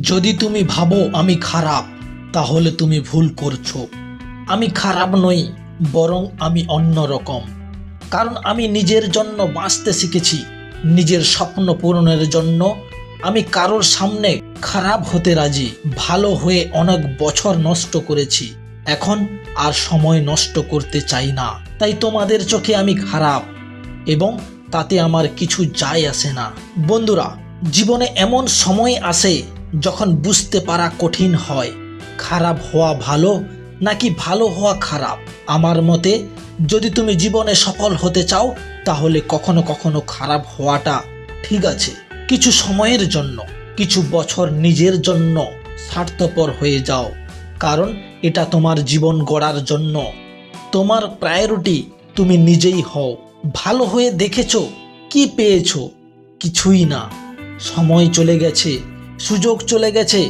যদি তুমি ভাবো আমি খারাপ, তাহলে তুমি ভুল করছ। আমি খারাপ নই, বরং আমি অন্য রকম। কারণ আমি নিজের জন্য বাঁচতে শিখেছি, নিজের স্বপ্ন পূরণের জন্য। আমি কারোর সামনে খারাপ হতে রাজি, ভালো হয়ে অনেক বছর নষ্ট করেছি। এখন আর সময় নষ্ট করতে চাই না। তাই তোমাদের চোখে আমি খারাপ, এবং তাতে আমার কিছু যায় আসে না। বন্ধুরা, জীবনে এমন সময় আসে যখন বুঝতে পারা কঠিন হয়, খারাপ হওয়া ভালো নাকি ভালো হওয়া খারাপ? আমার মতে, যদি তুমি জীবনে সফল হতে চাও, তাহলে কখনো কখনো খারাপ হওয়াটা ঠিক আছে। কিছু সময়ের জন্য, কিছু বছর নিজের জন্য স্বার্থপর হয়ে যাও। কারণ এটা তোমার জীবন গড়ার জন্য। তোমার প্রায়োরিটি তুমি নিজেই হও। ভালো হয়ে দেখেছ, কি পেয়েছ? কিছুই না। সময় চলে গেছে। সুযোগ চলে গেছে।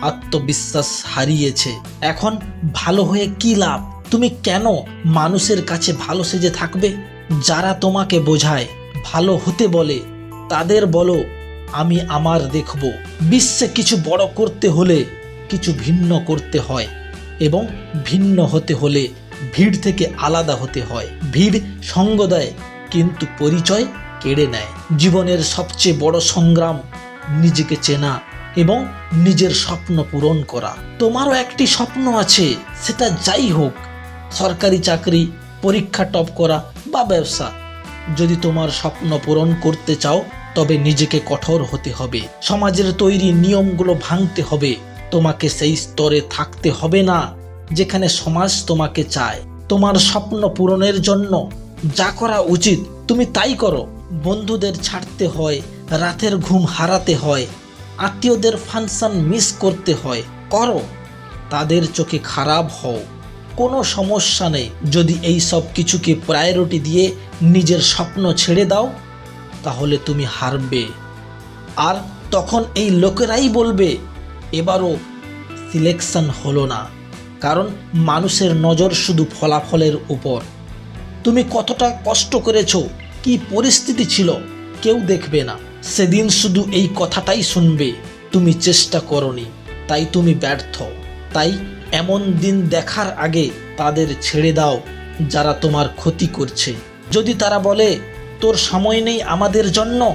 আত্মবিশ্বাস হারিয়েছে। এখন ভালো হয়ে কি লাভ? তুমি কেন মানুষের কাছে ভালো সেজে থাকবে? যারা তোমাকে বোঝায়, ভালো হতে বলে, তাদের বলো, আমি আমার দেখব। বিশ্বে কিছু বড় করতে হলে কিছু ভিন্ন করতে হয় এবং ভিন্ন হতে হলে ভিড় থেকে আলাদা হতে হয়। ভিড় সঙ্গ দেয়, কিন্তু পরিচয় কেড়ে নেয়। জীবনের সবচেয়ে বড় সংগ্রাম নিজেকে চেনা এবং নিজের স্বপ্ন পূরণ করা। তোমারও একটি স্বপ্ন আছে, সেটা যাই হোক, সরকারি চাকরি, পরীক্ষা টপ করা বা ব্যবসা। যদি তোমার স্বপ্ন পূরণ করতে চাও, তবে নিজেকে কঠোর হতে হবে। সমাজের তৈরি নিয়মগুলো ভাঙতে হবে। তোমাকে সেই স্তরে থাকতে হবে না, যেখানে সমাজ তোমাকে চায়। তোমার স্বপ্ন পূরণের জন্য যা করা উচিত, তুমি তাই করো। বন্ধুদের ছাড়তে হয়, রাতের ঘুম হারাতে হয় আত্মীয়দের ফাংশন মিস করতে হয়, করো। তাদের চোখে খারাপ হও। কোনো সমস্যা নেই। যদি এই সব কিছুকে প্রায়োরিটি দিয়ে নিজের স্বপ্ন ছেড়ে দাও, তাহলে তুমি হারবে। আর তখন এই লোকেরাই বলবে, এবারও সিলেকশন হলো না। কারণ মানুষের নজর শুধু ফলাফলের উপর। তুমি কতটা কষ্ট করেছ, কি পরিস্থিতি ছিল, কেউ দেখবে না। সেদিন শুধু এই কথাটাই শুনবে, তুমি চেষ্টা করনি, তাই তুমি ব্যর্থ। তাই এমন দিন দেখার আগে তাদের ছেড়ে দাও, যারা তোমার ক্ষতি করছে। যদি তারা বলে, তোর সময় নেই আমাদের জন্য,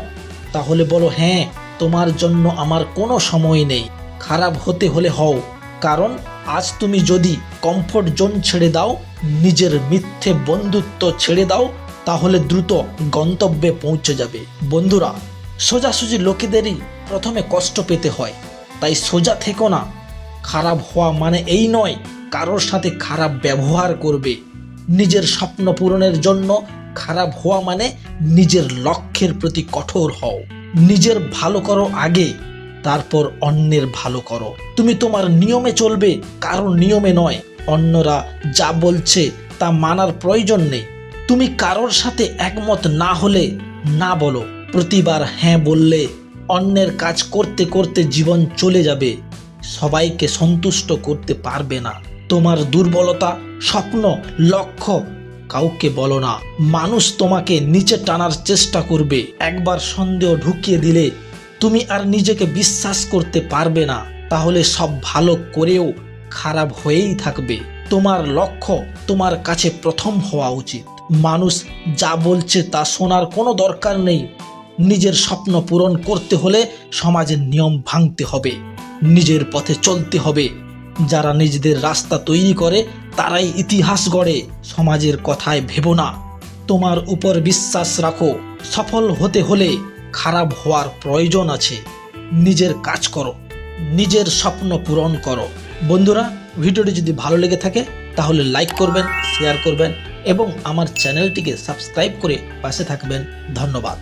তাহলে বলো হ্যাঁ তোমার জন্য আমার কোনো সময় নেই। খারাপ হতে হলে হও। কারণ আজ তুমি যদি কমফোর্ট জোন ছেড়ে দাও, নিজের মিথ্যে বন্ধুত্ব ছেড়ে দাও, তাহলে দ্রুত গন্তব্যে পৌঁছে যাবে। বন্ধুরা সোজাসুজি লোকেদেরই প্রথমে কষ্ট পেতে হয়। তাই সোজা থেকো না। খারাপ হওয়া মানে এই নয়, কারোর সাথে খারাপ ব্যবহার করবে। নিজের স্বপ্ন পূরণের জন্য খারাপ হওয়া মানে নিজের লক্ষ্যের প্রতি কঠোর হও। নিজের ভালো করো আগে, তারপর অন্যের ভালো করো। তুমি তোমার নিয়মে চলবে কারোর নিয়মে নয়। অন্যরা যা বলছে তা মানার প্রয়োজন নেই। তুমি কারোর সাথে একমত না হলে না বলো। প্রতিবার হ্যাঁ বললে অন্যের কাজ করতে করতে জীবন চলে যাবে। সবাইকে সন্তুষ্ট করতে পারবে না। তোমার দুর্বলতা, স্বপ্ন, লক্ষ্য কাউকে বলো না। মানুষ তোমাকে নিচে টানার চেষ্টা করবে। একবার সন্দেহ ঢুকিয়ে দিলে তুমি আর নিজেকে বিশ্বাস করতে পারবে না। তাহলে সব ভালো করেও খারাপ হয়েই থাকবে। তোমার লক্ষ্য তোমার কাছে প্রথম হওয়া উচিত। মানুষ যা বলছে তা শোনার কোনো দরকার নেই। নিজের স্বপ্ন পূরণ করতে হলে সমাজের নিয়ম ভাঙতে হবে, নিজের পথে চলতে হবে। যারা নিজেদের রাস্তা তৈরি করে, তারাই ইতিহাস গড়ে, সমাজের কথায় ভেবো না। তোমার উপর বিশ্বাস রাখো, সফল হতে হলে খারাপ হওয়ার প্রয়োজন আছে। নিজের কাজ করো, নিজের স্বপ্ন পূরণ করো। বন্ধুরা, ভিডিওটি যদি ভালো লেগে থাকে, তাহলে লাইক করবেন শেয়ার করবেন এবং আমার চ্যানেলটিকে সাবস্ক্রাইব করে পাশে থাকবেন। ধন্যবাদ।